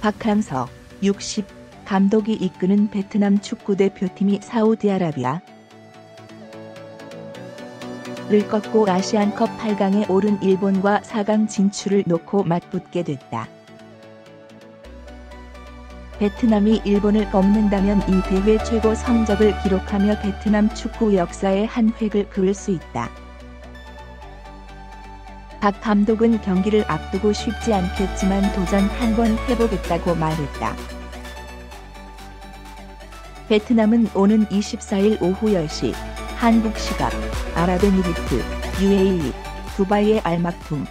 박항서 60 감독이 이끄는 베트남 축구대표팀이 사우디아라비아 를 꺾고 아시안컵 8강에 오른 일본과 4강 진출을 놓고 맞붙게 됐다. 베트남이 일본을 꺾는다면 이 대회 최고 성적을 기록하며 베트남 축구 역사에 한 획을 그을 수 있다. 박 감독은 경기를 앞두고 쉽지 않겠지만 도전 한번 해보겠다고 말했다. 베트남은 오는 24일 오후 10시 한국 시각 아랍에미리트 UAE 두바이의 알막툼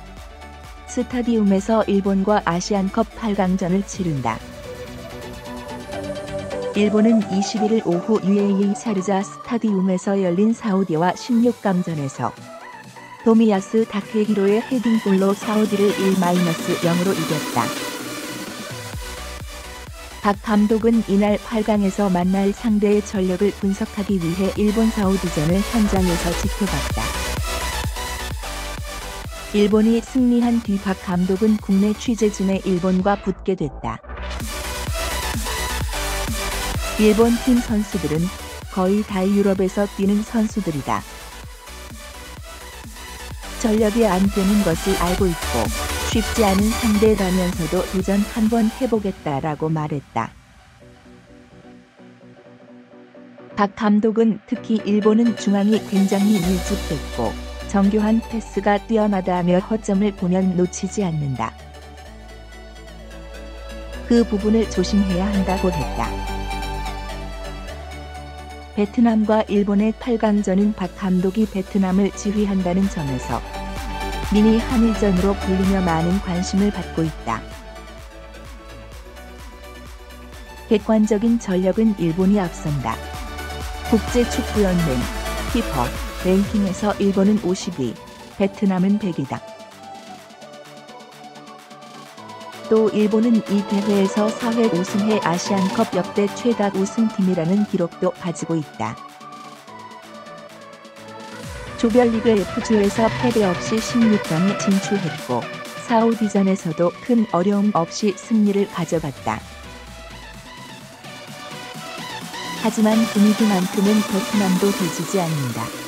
스타디움에서 일본과 아시안컵 8강전을 치른다. 일본은 21일 오후 UAE 사르자 스타디움에서 열린 사우디와 16강전에서 도미야스 다케히로의 헤딩골로 사우디를 1-0으로 이겼다. 박 감독은 이날 8강에서 만날 상대의 전력을 분석하기 위해 일본 사우디전을 현장에서 지켜봤다. 일본이 승리한 뒤 박 감독은 국내 취재진에 일본과 붙게 됐다. 일본 팀 선수들은 거의 다 유럽에서 뛰는 선수들이다. 전력이 안 되는 것을 알고 있고 쉽지 않은 상대라면서도 도전 한번 해보겠다라고 말했다. 박 감독은 특히 일본은 중앙이 굉장히 밀집됐고 정교한 패스가 뛰어나다며 허점을 보면 놓치지 않는다. 그 부분을 조심해야 한다고 했다. 베트남과 일본의 8강전은 박 감독이 베트남을 지휘한다는 점에서 미니 한일전으로 불리며 많은 관심을 받고 있다. 객관적인 전력은 일본이 앞선다. 국제축구연맹 피퍼 랭킹에서 일본은 50위, 베트남은 100위다. 또 일본은 이 대회에서 4회 우승해 아시안컵 역대 최다 우승팀이라는 기록도 가지고 있다. 조별리그 F조에서 패배 없이 16강에 진출했고 사우디전에서도 큰 어려움 없이 승리를 가져갔다. 하지만 분위기만큼은 베트남도 뒤지지 않는다.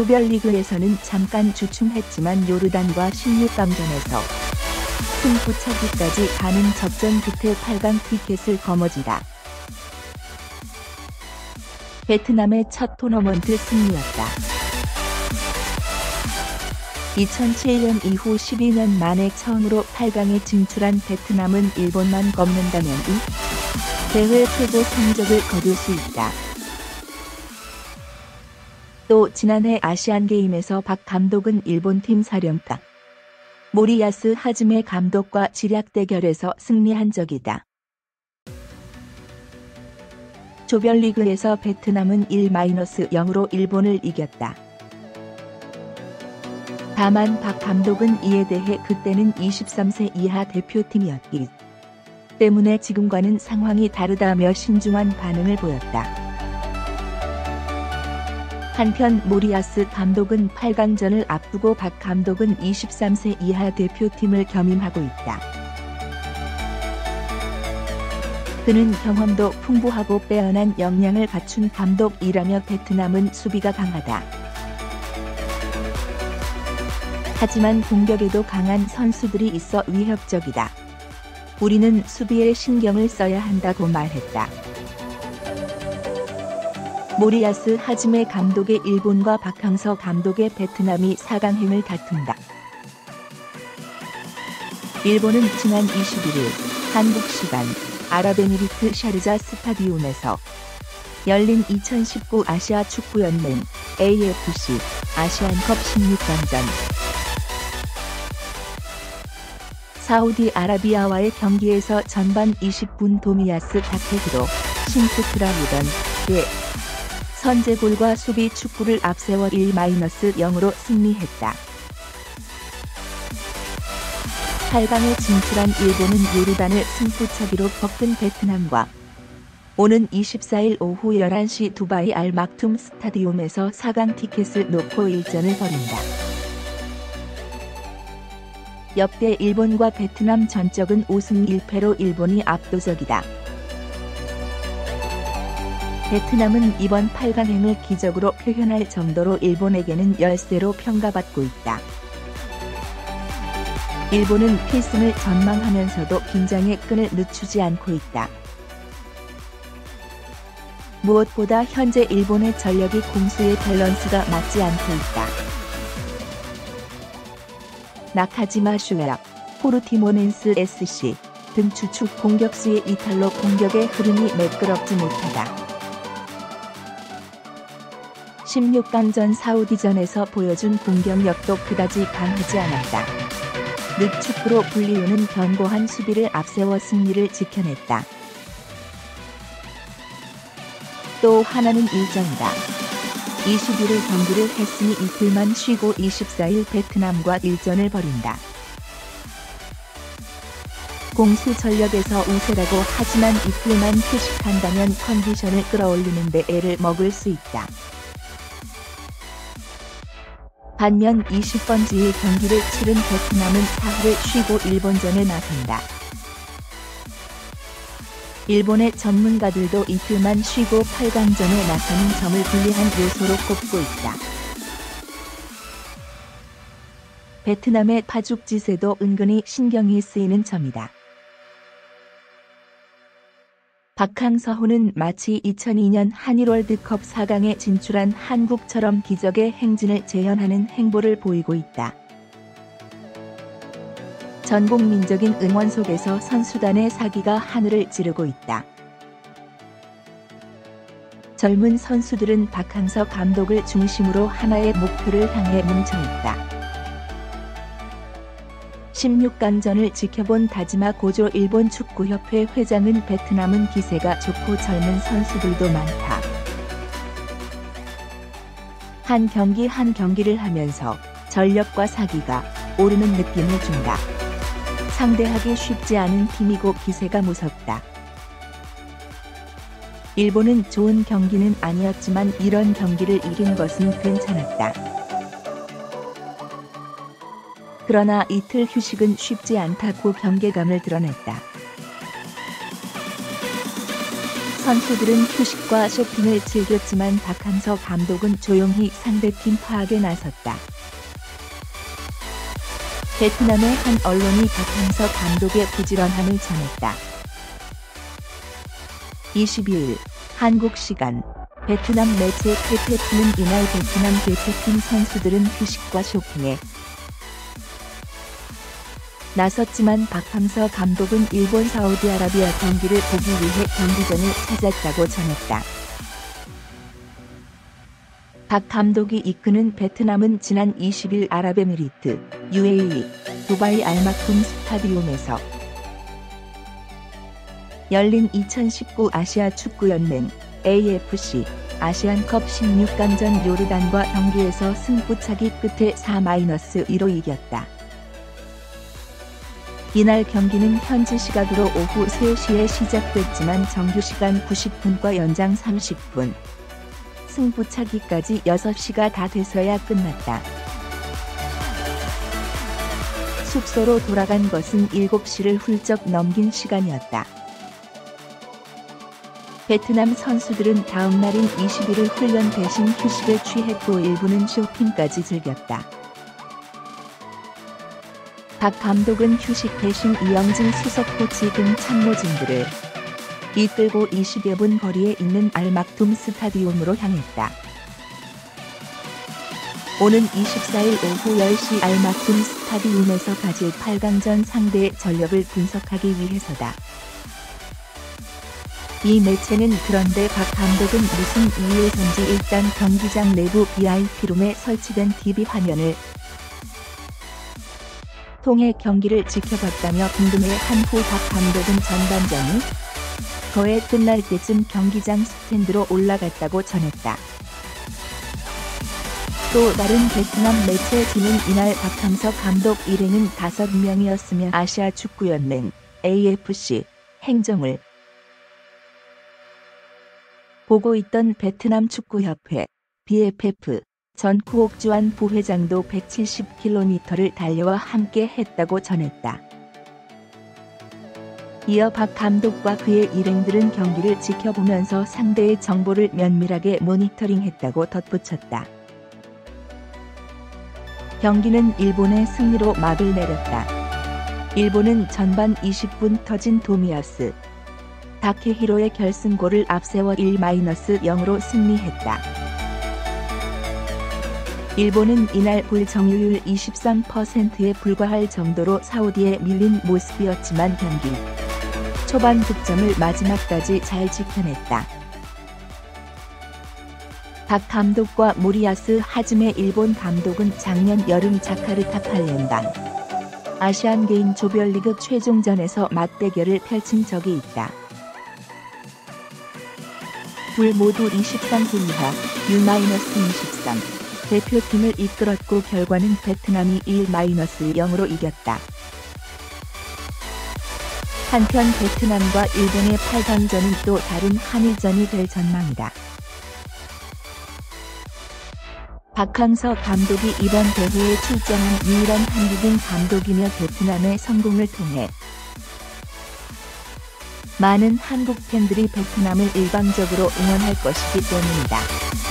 조별리그에서는 잠깐 주춤했지만 요르단과 16강전에서 승부차기까지 가는 접전 끝에 8강 티켓을 거머쥐다. 베트남의 첫 토너먼트 승리였다. 2007년 이후 12년 만에 처음으로 8강에 진출한 베트남은 일본만 꺾는다면 이 대회 최고 성적을 거둘 수 있다. 또 지난해 아시안게임에서 박 감독은 일본팀 사령탑 모리야스 하즈메 감독과 지략 대결에서 승리한 적이다. 조별리그에서 베트남은 1-0으로 일본을 이겼다. 다만 박 감독은 이에 대해 그때는 23세 이하 대표팀이었기 때문에 지금과는 상황이 다르다며 신중한 반응을 보였다. 한편 모리아스 감독은 8강전을 앞두고 박 감독은 23세 이하 대표팀을 겸임하고 있다. 그는 경험도 풍부하고 빼어난 역량을 갖춘 감독이라며 베트남은 수비가 강하다. 하지만 공격에도 강한 선수들이 있어 위협적이다. 우리는 수비에 신경을 써야 한다고 말했다. 모리아스 하즈메 감독의 일본과 박항서 감독의 베트남이 4강행을 다툰다. 일본은 지난 21일 한국 시간 아랍에미리트 샤르자 스타디움에서 열린 2019 아시아 축구연맹 AFC 아시안컵 16강전 사우디아라비아와의 경기에서 전반 20분 도미야스 다케히로 싱크트라우던 의 선제골과 수비 축구를 앞세워 1-0으로 승리했다. 8강에 진출한 일본은 요르단을 승부차기로 꺾은 베트남과 오는 24일 오후 11시 두바이 알막툼 스타디움에서 4강 티켓을 놓고 일전을 벌인다. 역대 일본과 베트남 전적은 5승 1패로 일본이 압도적이다. 베트남은 이번 8강행을 기적으로 표현할 정도로 일본에게는 열세로 평가받고 있다. 일본은 필승을 전망하면서도 긴장의 끈을 늦추지 않고 있다. 무엇보다 현재 일본의 전력이 공수의 밸런스가 맞지 않고 있다. 나카지마 슈에라, 포르티모넨스 SC 등 주축 공격수의 이탈로 공격의 흐름이 매끄럽지 못하다. 16강 전 사우디전에서 보여준 공격력도 그다지 강하지 않았다. 늑축구로 불리우는 견고한 수비를 앞세워 승리를 지켜냈다. 또 하나는 일정이다. 21일 경기를 했으니 이틀만 쉬고 24일 베트남과 일전을 벌인다. 공수 전력에서 우세라고 하지만 이틀만 휴식한다면 컨디션을 끌어올리는 데 애를 먹을 수 있다. 반면 20번지의 경기를 치른 베트남은 사흘을 쉬고 일본전에 나선다. 일본의 전문가들도 이틀만 쉬고 8강전에 나서는 점을 분리한 요소로 꼽고 있다. 베트남의 파죽지세도 은근히 신경이 쓰이는 점이다. 박항서호는 마치 2002년 한일 월드컵 4강에 진출한 한국처럼 기적의 행진을 재현하는 행보를 보이고 있다. 전국민적인 응원 속에서 선수단의 사기가 하늘을 찌르고 있다. 젊은 선수들은 박항서 감독을 중심으로 하나의 목표를 향해 뭉쳐있다. 16강전을 지켜본 다지마 고조 일본 축구협회 회장은 베트남은 기세가 좋고 젊은 선수들도 많다. 한 경기 한 경기를 하면서 전력과 사기가 오르는 느낌을 준다. 상대하기 쉽지 않은 팀이고 기세가 무섭다. 일본은 좋은 경기는 아니었지만 이런 경기를 이긴 것은 괜찮았다. 그러나 이틀 휴식은 쉽지 않다고 경계감을 드러냈다. 선수들은 휴식과 쇼핑을 즐겼지만 박항서 감독은 조용히 상대팀 파악에 나섰다. 베트남의 한 언론이 박항서 감독의 부지런함을 전했다. 22일 한국 시간 베트남 매체 KTF는 이날 베트남 대표팀 선수들은 휴식과 쇼핑에 나섰지만 박항서 감독은 일본 사우디아라비아 경기를 보기 위해 경기장을 찾았다고 전했다. 박 감독이 이끄는 베트남은 지난 20일 아랍에미리트 UAE 두바이 알마툼 스타디움에서 열린 2019 아시아 축구연맹 AFC 아시안컵 16강전 요르단과 경기에서 승부차기 끝에 4-2로 이겼다. 이날 경기는 현지 시각으로 오후 3시에 시작됐지만 정규 시간 90분과 연장 30분, 승부차기까지 6시가 다 돼서야 끝났다. 숙소로 돌아간 것은 7시를 훌쩍 넘긴 시간이었다. 베트남 선수들은 다음 날인 21일 훈련 대신 휴식을 취했고 일부는 쇼핑까지 즐겼다. 박 감독은 휴식 대신 이영진 수석 코치 등 참모진들을 이끌고 20여 분 거리에 있는 알막툼 스타디움으로 향했다. 오는 24일 오후 10시 알막툼 스타디움에서 가질 8강전 상대의 전력을 분석하기 위해서다. 이 매체는 그런데 박 감독은 무슨 이유에선지 일단 경기장 내부 VIP룸에 설치된 TV 화면을 통해 경기를 지켜봤다며 궁금해한 후박 감독은 전반전이 거의 끝날 때쯤 경기장 스탠드로 올라갔다고 전했다. 또 다른 베트남 매체지는 이날 박항서 감독 일행은 5명이었으며 아시아 축구연맹 AFC 행정을 보고 있던 베트남 축구협회 BFF 전 쿠옥주한 부회장도 170km를 달려와 함께 했다고 전했다. 이어 박 감독과 그의 일행들은 경기를 지켜보면서 상대의 정보를 면밀하게 모니터링했다고 덧붙였다. 경기는 일본의 승리로 막을 내렸다. 일본은 전반 20분 터진 도미아스, 다케히로의 결승골을 앞세워 1-0으로 승리했다. 일본은 이날 볼 정유율 23%에 불과할 정도로 사우디에 밀린 모습이었지만 경기 초반 득점을 마지막까지 잘 지켜냈다. 박 감독과 모리아스 하즈메 일본 감독은 작년 여름 자카르타 팔렘방 아시안 게임 조별리그 최종전에서 맞대결을 펼친 적이 있다. 둘 모두 23분 이하 U-23 대표팀을 이끌었고 결과는 베트남이 1-0으로 이겼다. 한편 베트남과 일본의 8강전은 또 다른 한일전이 될 전망이다. 박항서 감독이 이번 대회에 출장한 유일한 한국인 감독이며 베트남의 성공을 통해 많은 한국 팬들이 베트남을 일방적으로 응원할 것이기 때문이다.